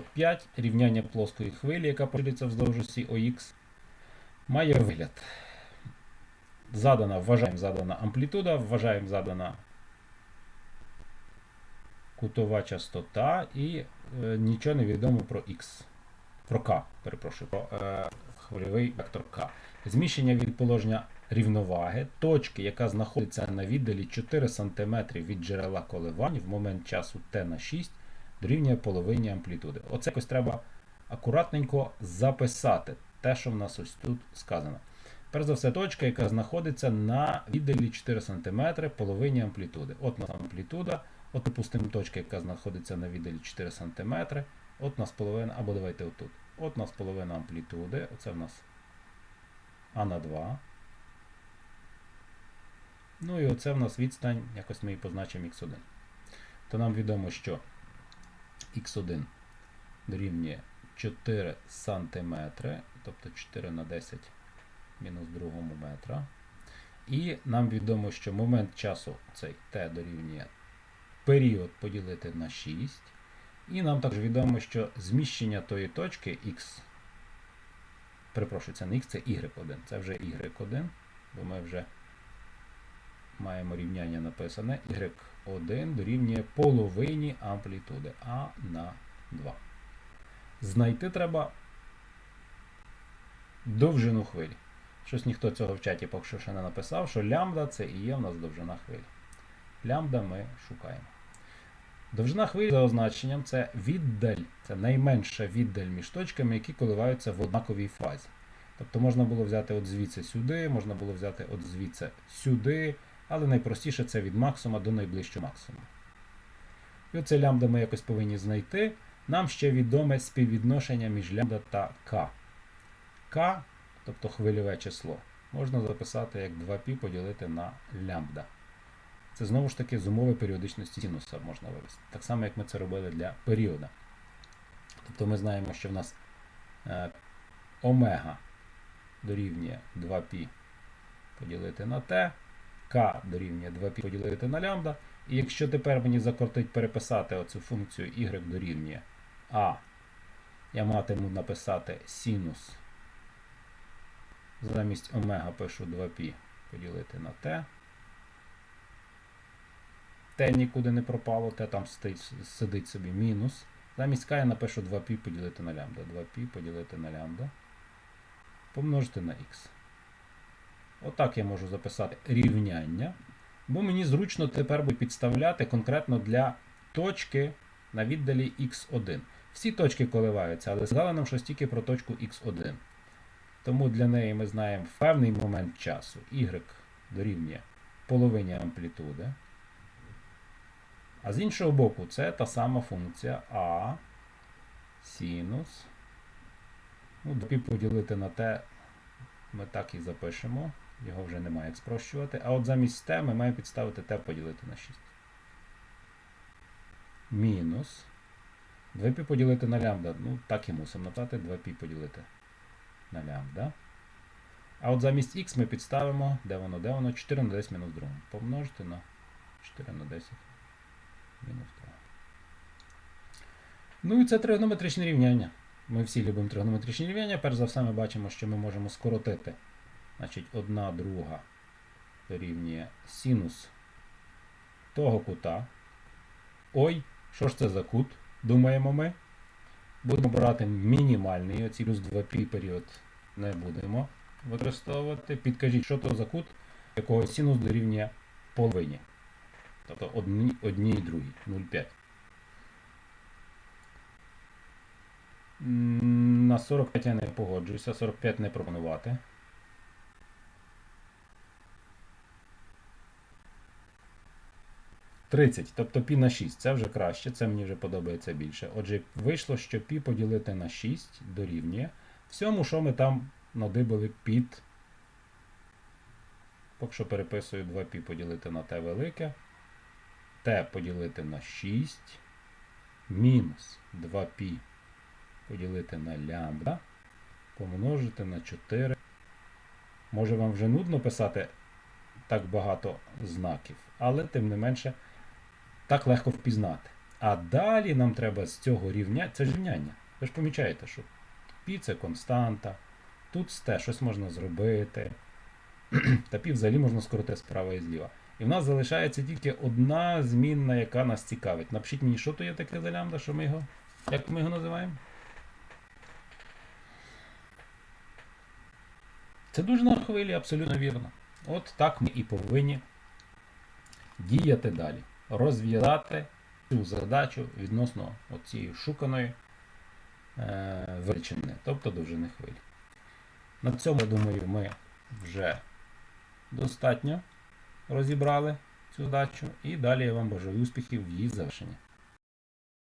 45 рівняння плоскої хвилі, яка поширюється вздовж осі ОХ, має вигляд. Задана, вважаємо задана амплітуда, вважаємо задана кутова частота і е, нічого не відомо про Х. Про К, перепрошую, про е, хвильовий вектор К. Зміщення від положення рівноваги точки, яка знаходиться на віддалі 4 см від джерела коливань в момент часу t на 6, дорівнює половині амплітуди. Оце якось треба акуратненько записати те, що в нас ось тут сказано. Перш за все, точка, яка знаходиться на віддалі 4 см половині амплітуди. От у нас амплітуда, от, допустимо, точка, яка знаходиться на віддалі 4 см, от у нас половина, або давайте отут. От у нас половина амплітуди, оце в нас А на 2. Ну і оце в нас відстань, якось ми її позначимо x1. То нам відомо, що x1 дорівнює 4 см, тобто 4 на 10 мінус другому метра. І нам відомо, що момент часу цей t дорівнює період поділити на 6. І нам також відомо, що зміщення тої точки x, перепрошую, це не x, це y1, це вже y1, бо ми вже маємо рівняння написане y1 дорівнює половині амплітуди А на 2. Знайти треба довжину хвилі. Щось ніхто цього в чаті поки що ще не написав, що лямбда це і є в нас довжина хвилі. Лямбда ми шукаємо. Довжина хвилі за означенням це віддаль, це найменша віддаль між точками, які коливаються в однаковій фазі. Тобто можна було взяти от звідси сюди, можна було взяти от звідси сюди, але найпростіше це від максимума до найближчого максимуму. І оце лямбда ми якось повинні знайти. Нам ще відоме співвідношення між лямбда та k. k, тобто хвильове число, можна записати як 2π поділити на лямбда. Це знову ж таки з умови періодичності синуса можна вивести. Так само, як ми це робили для періода. Тобто ми знаємо, що в нас е, омега дорівнює 2π поділити на t, k дорівнює 2π поділити на лямбда. І якщо тепер мені закортить переписати оцю функцію y дорівнює a, я матиму написати синус. Замість омега пишу 2π поділити на t. Т нікуди не пропало, Т там сидить, сидить собі мінус. Замість k я напишу 2π поділити на лямбда. 2π поділити на лямбда. Помножити на х. Отак я можу записати рівняння. Бо мені зручно тепер буде підставляти конкретно для точки на віддалі x1. Всі точки коливаються, але згадали нам щось тільки про точку x1. Тому для неї ми знаємо в певний момент часу y дорівнює половині амплітуди. А з іншого боку, це та сама функція А синус. Ну, Допі поділити на t ми так і запишемо. Його вже немає як спрощувати. А от замість t ми маємо підставити t поділити на 6. Мінус. 2π поділити на лямбда. Ну, так і мусимо написати 2π поділити на лямбда. А от замість х ми підставимо, де воно, де воно, 4 на 10 мінус 2. Помножити на 4 на 10 мінус 2. Ну і це тригонометричне рівняння. Ми всі любимо тригонометричні рівняння. Перш за все, ми бачимо, що ми можемо скоротити. Значить, 1 друга дорівнює синус того кута. Ой, що ж це за кут? Думаємо ми. Будемо брати мінімальний, оці плюс 2π період не будемо використовувати. Підкажіть, що то за кут, якого синус дорівнює половині. Тобто одній, одній і другій, 0,5. На 45 я не погоджуюся, 45 не пропонувати. Тридцять, тобто пі на 6, це вже краще, це мені вже подобається більше. Отже, вийшло, що пі поділити на 6 дорівнює всьому, що ми там надибали під. Поки що переписую 2π поділити на t велике. t поділити на 6 мінус 2π поділити на лямбда помножити на 4. Може вам вже нудно писати так багато знаків, але тим не менше так легко впізнати. А далі нам треба з цього рівня, це ж рівняння. Ви ж помічаєте, що пі це константа, тут з те щось можна зробити. Та пі взагалі можна скоротити справа і зліва. І в нас залишається тільки одна змінна, яка нас цікавить. Напишіть мені, що то є таке за лямбда, що ми його. Як ми його називаємо? Це дуже на хвилі, абсолютно вірно. От так ми і повинні діяти далі. Розв'язати цю задачу відносно цієї шуканої е, величини, тобто довжини хвилі. На цьому, я думаю, ми вже достатньо розібрали цю задачу. І далі я вам бажаю успіхів в її завершенні.